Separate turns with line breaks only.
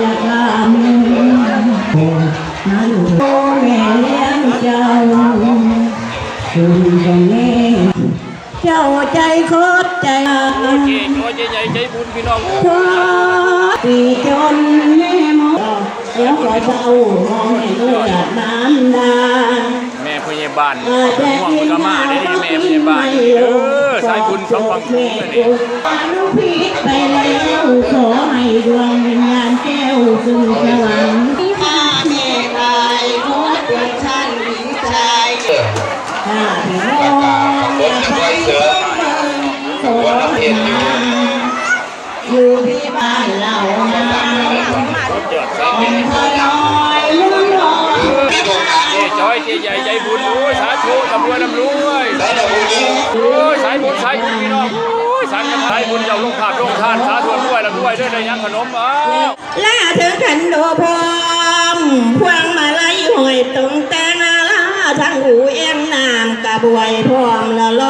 อยากลามึงนาลูกแม่เลี้ยงเจ้าคุณตรงนี้เจ้าใจโคตรใจโอ้ย
โอ้ยใหญ่ใจบุญพี่น้อง
ตีจนแม่มอแดี๋ยวก็เจ้ามองให้ลูกน้ำดา
แม่พยาบาลห่วงกระมาได้แม่พยาบาลเออสายบุญสองความคุ้มเลยนี่
ลูกพี่ไปแล้วขอให้ดวง ข้าพี่น้องอย่าไปเดินขอมาอยู่ที่บ้านเรานะ
ของ
เธอน้อยลุ่นลอ
ยจอยเจ๊ใหญ่ใจบุญโอ้ยสาธุลำรวยลำรวย
โอ้ยสายบุญสายบุญพี่น้องโอ
้ยสายสายบุญเจ้าลงภาพลงทานสาธุด้วยลำรวยด้วยได้ยังขนมอ้าว
ล่าถึงขันโดพ หูเอ็มนามกระบวยพร้อมละล